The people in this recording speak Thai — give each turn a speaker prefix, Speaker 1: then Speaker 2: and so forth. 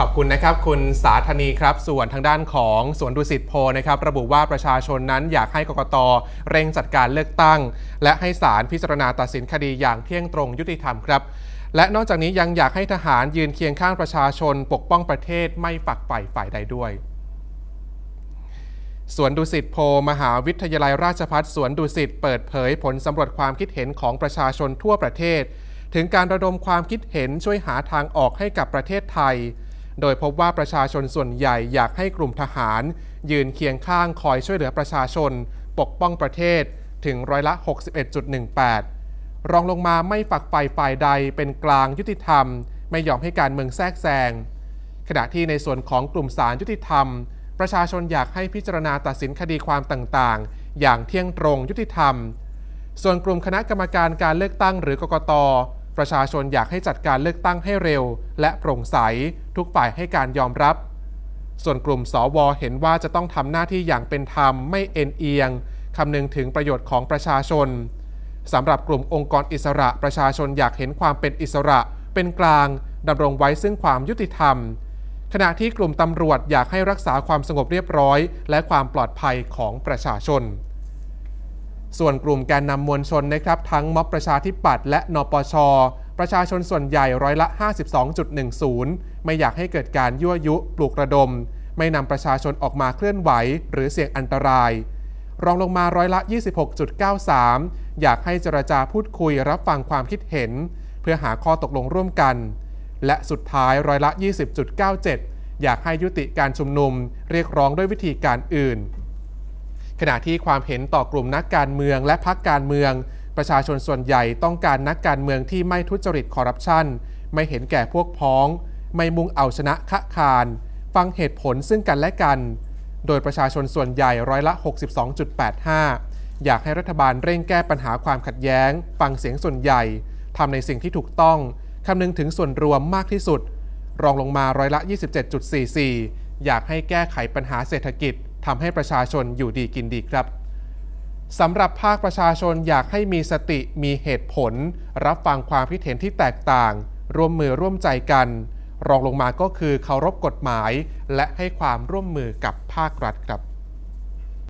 Speaker 1: ขอบคุณนะครับ คุณสาธนีครับ ส่วนทางด้านของสวนดุสิตโพนะครับ ระบุว่าประชาชนนั้นอยากให้กกตเร่งจัดการเลือกตั้ง และให้ศาลพิจารณาตัดสินคดีอย่างเที่ยงตรงยุติธรรมครับ และนอกจากนี้ยังอยากให้ทหารยืนเคียงข้างประชาชน ปกป้องประเทศไม่ฝักใฝ่ฝ่ายใดด้วยสวนดุสิตโพมหาวิทยาลัยราชภัฏสวนดุสิตเปิดเผยผลสำรวจความคิดเห็นของประชาชนทั่วประเทศ ถึงการระดมความคิดเห็นช่วยหาทางออกให้กับประเทศไทย โดยพบว่าประชาชนส่วนใหญ่อยากให้กลุ่มทหาร ยืนเคียงข้างคอยช่วยเหลือประชาชน ปกป้องประเทศถึงร้อยละ 61.18 รองลงมาไม่ฝักฝ่ฝ่ายใดเป็นกลางยุติธรรม ไม่ยอมให้การเมืองแทรกแซงขณะที่ในส่วนของกลุ่มสารยุติธรรม ประชาชนอยากให้พิจารณาตัดสินคดีความต่างๆ อย่างเที่ยงตรงยุติธรรม ส่วนกลุ่มคณะกรรมการการเลือกตั้งหรือกกต ประชาชนอยากให้จัดการเลือกตั้งให้เร็ว และโปร่งใส ทุกฝ่ายให้การยอมรับ ส่วนกลุ่มสวเห็นว่าจะต้องทำหน้าที่อย่างเป็นธรรมไม่เอ็นเอียงคำนึงถึงประโยชน์ของประชาชนสำหรับกลุ่มองค์กรอิสระประชาชนอยากเห็นความเป็นอิสระ เป็นกลางดำรงไว้ซึ่งความยุติธรรม ขณะที่กลุ่มตำรวจอยากให้รักษาความสงบเรียบร้อย และความปลอดภัยของประชาชน ส่วนกลุ่มแกนนำมวลชนนะครับทั้งม็อบประชาธิปัตย์และนปช ประชาชนส่วนใหญ่ร้อยละ 52.10 ไม่อยากให้เกิดการยั่วยุปลุกระดม ไม่นำประชาชนออกมาเคลื่อนไหว หรือเสี่ยงอันตราย รองลงมาร้อยละ 26.93 อยากให้เจรจาพูดคุยรับฟังความคิดเห็น เพื่อหาข้อตกลงร่วมกัน และสุดท้ายร้อยละ 20.97 อยากให้ยุติการชุมนุม เรียกร้องด้วยวิธีการอื่น ขณะที่ความเห็นต่อกลุ่มนักการเมืองและพรรคการเมือง ประชาชนส่วนใหญ่ต้องการนักการเมืองที่ไม่ทุจริตคอร์รัปชันไม่เห็นแก่พวกพ้อง ไม่มุ่งเอาชนะคะคาร ฟังเหตุผลซึ่งกันและกัน โดยประชาชนส่วนใหญ่ร้อยละ 62.85 อยากให้รัฐบาลเร่งแก้ปัญหาความขัดแย้ง ฟังเสียงส่วนใหญ่ทำในสิ่งที่ถูกต้องคำนึงถึงส่วนรวมมากที่สุด รองลงมาร้อยละ 27.44 อยากให้แก้ไขปัญหาเศรษฐกิจ ทำให้ประชาชนอยู่ดีกินดีครับสำหรับภาคประชาชนอยากให้มีสติมีเหตุผล รับฟังความคิดเห็นที่แตกต่าง ร่วมมือร่วมใจกัน รองลงมาก็คือเคารพกฎหมาย และให้ความร่วมมือกับภาครัฐครับ